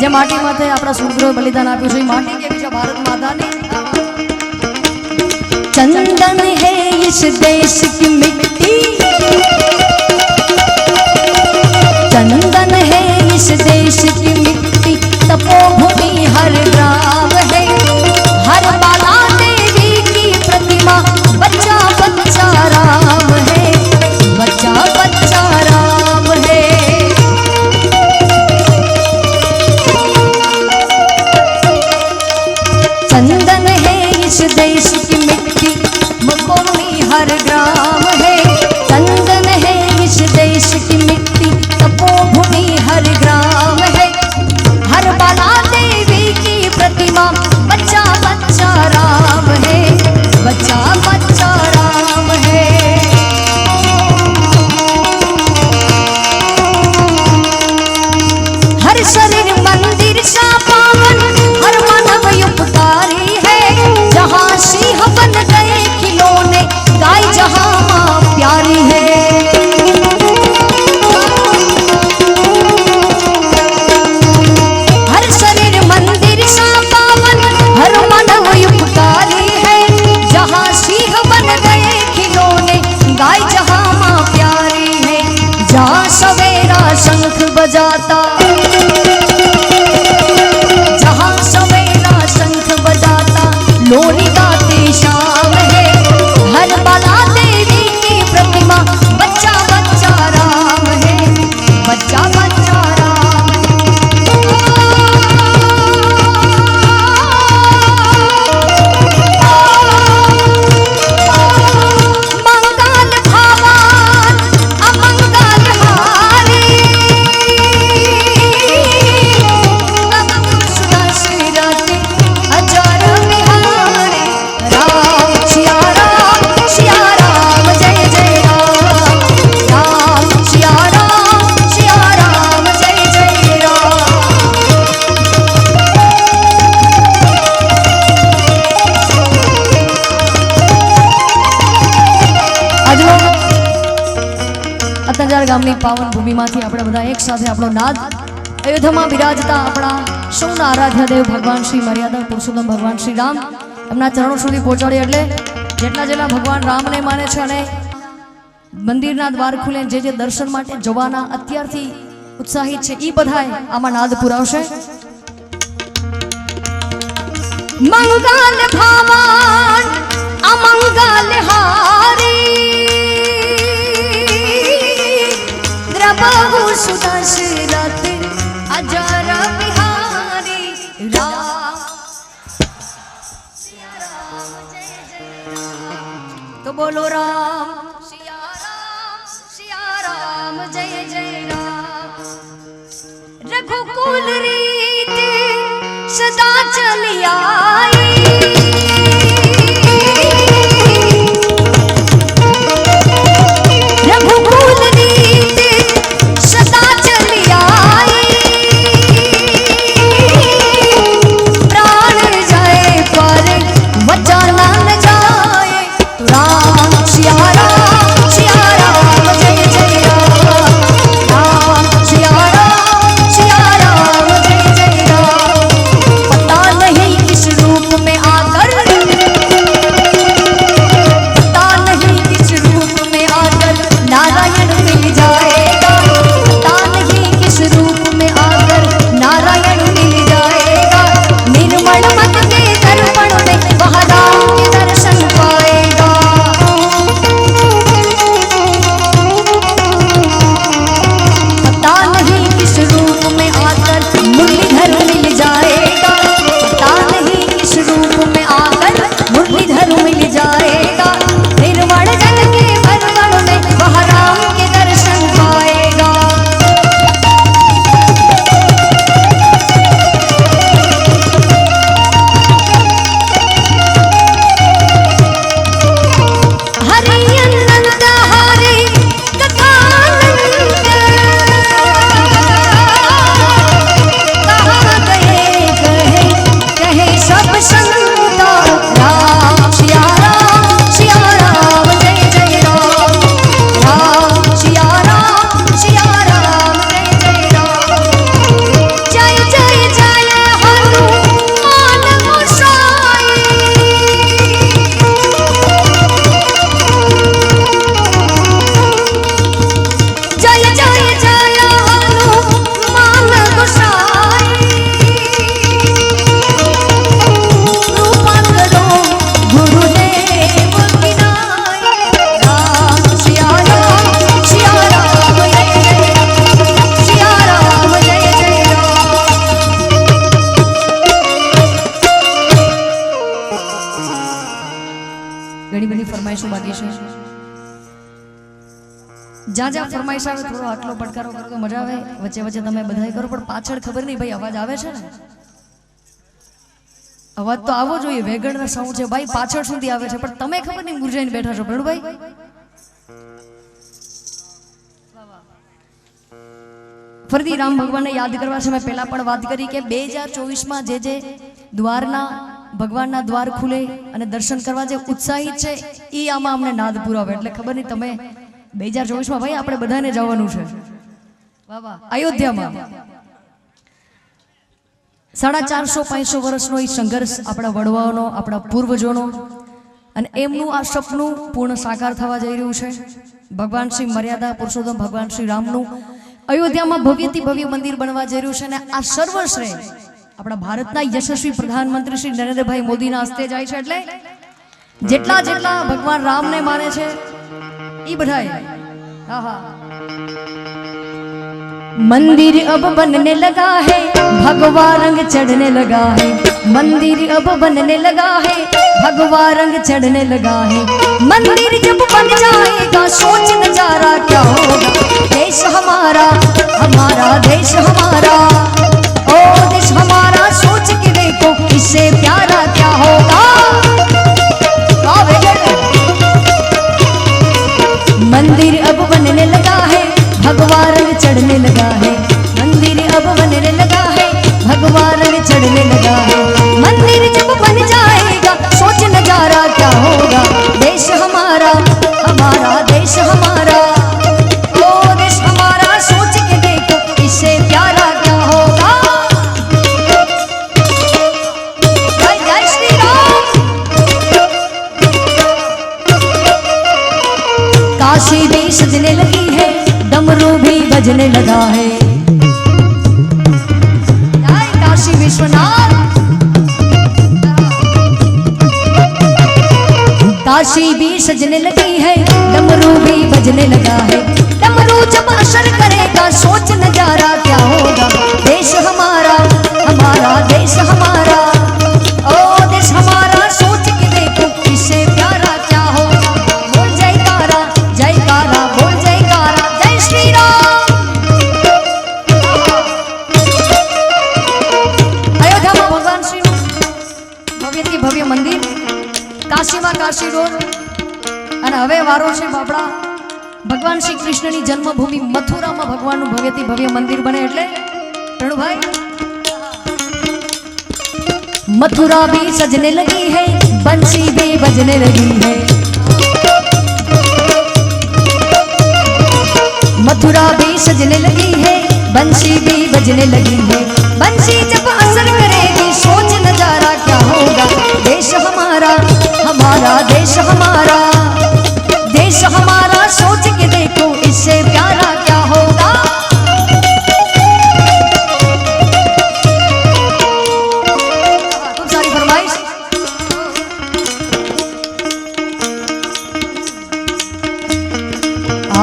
જે માટી માથે આપણા સૂત્રોએ બલિદાન આપ્યું છે, એ માટી કેવી છે ભારત માતાની? ચંદન હે ઇસ દેશ કી મિટ્ટી ચંદન હે ઇસ દેશ કી だ આપણે બધા એક સાથે આપણો નાદ. અયોધ્યામાં બિરાજતા આપણા સૌના આરાધ્ય દેવ ભગવાન શ્રી મર્યાદા પુરુષોત્તમ ભગવાન શ્રી રામ એમના ચરણો સુધી પહોંચાડીએ એટલે જેટલા જેટલા ભગવાન રામને માને છે અને મંદિરના દ્વાર ખુલે, જે જે દર્શન માટે જવાના અત્યારથી ઉત્સાહિત છે એ બધાએ આમાં નાદ પુરાવશે. મંગલ ભાવાન જય જય રામ રઘુકુલ રીત સદા ચલિયા જ્યાં જ્યાં ફરમાઈશ આવે થોડો આટલો પડકારો કરો તો મજા આવે, વચ્ચે વચ્ચે તમે બધાય કરો, પણ પાછળ ખબર નહીં ભાઈ અવાજ આવે છે ને? અવાજ તો આવો જોઈએ વેગણના સાઉન્ડ છે ભાઈ, પાછળ સુધી આવે છે, પણ તમે ખબર નહીં મુરજાઈને બેઠા છો ભાઈ ફરીથી રામ ભગવાનને યાદ કરવા છે, મેં પહેલા પણ વાત કરી કે બે હજાર ચોવીસમાં જે જે દ્વારના, ભગવાનના દ્વાર ખુલે અને દર્શન કરવા જે ઉત્સાહિત છે એ આમાં અમને નાદ પુરાવે, એટલે ખબર નહીં તમે બે હજાર ચોવીસમાં ભાઈ આપણે બધાને જવાનું છે. અયોધ્યામાં. સાડા ચારસો પાંચસો વર્ષનો એ સંઘર્ષ આપણા વડવાઓનો આપણા પૂર્વજોનો. અને એમનું આ સપનું પૂર્ણ સાકાર થવા જઈ રહ્યું છે. ભગવાન શ્રી મર્યાદા પુરુષોત્તમ ભગવાન શ્રી રામનું અયોધ્યામાં ભવ્યથી ભવ્ય મંદિર બનવા જઈ રહ્યું છે અને આ સર્વશ્રેય આપણા ભારતના યશસ્વી પ્રધાનમંત્રી શ્રી નરેન્દ્રભાઈ મોદીના હસ્તે જાય છે એટલે જેટલા જેટલા ભગવાન રામને માને છે એ બધાએ હા હા मंदिर अब बनने लगा है भगवा रंग चढ़ने लगा है मंदिर अब बनने लगा है भगवा रंग चढ़ने लगा है मंदिर जब बन जाएगा सोच नजारा क्या होगा देश हमारा हमारा चढ़ने लगा मंदिर जब बन जाएगा, सोच नज़ारा क्या होगा? देश हमारा हमारा देश हमारा। ओ देश हमारा, सोच के देखो इससे प्यारा क्या होगा। जय जय श्री राम काशी भी सजने लगी है, डमरू भी बजने लगा है। काशी भी सजने लगी है डमरू भी કાશીમાં કાશી રોડ અને હવે વારો છે આપણા ભગવાન શ્રી કૃષ્ણની જન્મભૂમિ મથુરામાં ભગવાનનું ભવ્યથી ભવ્ય મંદિર બને એટલે પ્રણુભાઈ मथुरा भी सजने लगी है बंसी भी बजने लगी है मथुरा भी सजने लगी है बंसी भी बजने लगी है बंसी जब असर करेगी सोच नजारा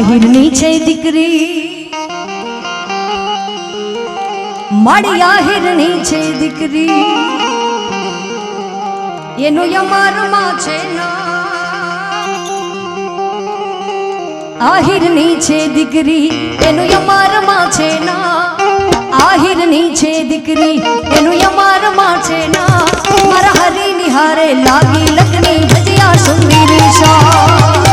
આહિરની છે દીકરી. મારી આહિરની છે દીકરી. એનું યમારમાં છે આહિરની છે દીકરી, એનું યમારમાં છે ના. આહિરની છે દીકરી, એનું યમારમાં છે ના. મારા હરી નિહારે લાગી લગ્ની ભજિયા સુંદરી શા